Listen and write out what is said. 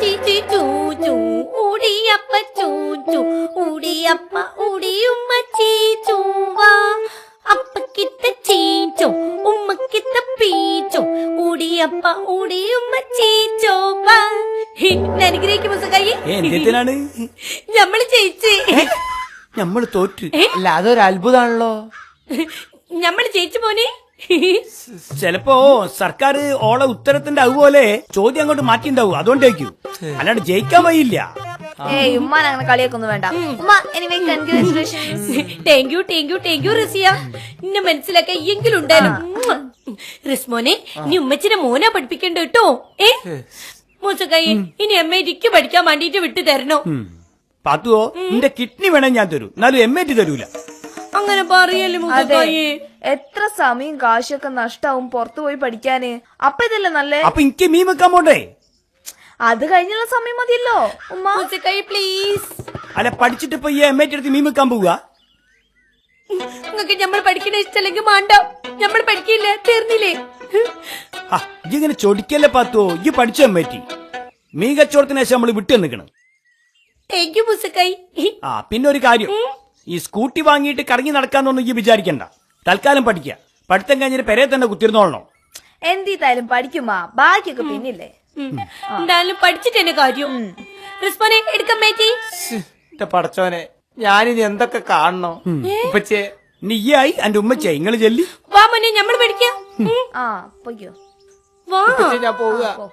ചീച്ചി ചൂച്ചു ഉടിയപ്പ ചൂച്ചു ഉടിയപ്പ ഉടിയുമ്മ ചീച്ചൂവാ അപ്പക്കിത്ത ചീച്ചോ ഉമ്മക്കിത്ത പീച്ചോ ഉടിയപ്പ ഉടിയുമ്മ ചീച്ചോവാ അനുഗ്രഹിക്കും മുസക്കായി ഏ എന്തിനാണ്? നമ്മൾ ജയിച്ച്. നമ്മൾ തോറ്റ്. അല്ല അതൊരു അത്ഭുതാണല്ലോ. നമ്മൾ ജയിച്ചു മോനെ ചിലപ്പോ സർക്കാർ ഓളെ ഉത്തരത്തിന്റെ അതുപോലെ ചോദ്യം അങ്ങോട്ട് മാറ്റിണ്ടാവും. അതുകൊണ്ടേക്കും. അല്ലാണ്ട് ജയിക്കാൻ വയ്യില്ല ഏയ് ഉമ്മ അങ്ങനെ കളിയൊക്കെ വേണ്ട. ഉമ്മ anyway congratulations thank you thank you thank you Rasiya ഇന്നെ മനസ്സിലാക്കാൻ എങ്കിലും ഉണ്ടായാലും റിസ്മോനെ ഇനി ഉമ്മച്ചിനെ മോനെ പഠിപ്പിക്കണ്ട കേട്ടോ ഏ? മൂച്ചക്കായി ഇനി എം എ ഡിക്ക് പഠിക്കാൻ വേണ്ടിട്ട് വിട്ടു തരണോ. പാത്തുവോ നിന്റെ കിഡ്നി വേണേ ഞാൻ തരൂ. എന്നാലും എം എ ടി തരൂല. അങ്ങനെ പറയല്ലേ അതെ. എത്ര സമയം കാശൊക്കെ നഷ്ടാവും പുറത്തു പോയി പഠിക്കാന്? അപ്പൊ ഇതല്ലേ നല്ല? അപ്പൊ എനിക്ക് മീൻ വെക്കാൻ പോണ്ടേ? അത് കഴിഞ്ഞുള്ള സമയം മതിയല്ലോ ഉമ്മ. മൂസക്കായി പ്ലീസ് അല്ല പഠിച്ചിട്ട് ഇപ്പൊ ഈ എം എ എടുത്ത് മീൻ വെക്കാൻ പോവുക നിങ്ങൾക്ക് നമ്മൾ പഠിക്കണ ഇഷ്ടമല്ലെങ്കിൽ മാണ്ട നമ്മൾ പഠിക്കില്ല? തീർന്നില്ലേ? ആ ഇങ്ങനെ ചൊടിക്കല്ലേ പാത്തോ ഈ പഠിച്ചു എം എ ടി മീൻ കച്ചവടത്തിന് ശേഷം നമ്മൾ വിട്ടു നിൽക്കണം. താങ്ക് യു മൂസക്കായി ആ പിന്നെ ഒരു കാര്യം. ഈ സ്കൂട്ടി വാങ്ങിയിട്ട് കറങ്ങി നടക്കാന്നൊന്നും ഈ വിചാരിക്കണ്ട. തൽക്കാലം പഠിക്ക. പഠിത്തം കഴിഞ്ഞിട്ട് പെരേ തന്നെ കുത്തിരുന്നോളണോ. എന്തിത്തായാലും പഠിക്കുമാ. ബാക്കിയൊക്കെ പിന്നില്ലേ? എന്തായാലും പഠിച്ചിട്ട് എന്നെ കാര്യം. പഠിച്ചോനെ എടുക്കാൻ പടച്ചോനെ. ഞാനിനി എന്തൊക്കെ കാണണോ? ഉപ്പച്ചേ നീയായി എന്റെ ഉമ്മച്ചേ ഇങ്ങൾ ചെല്ലി. വാ മോനെ ഞമ്മൾ പഠിക്കാം. ആ പോയോ വാ. ഞാൻ പോവുക.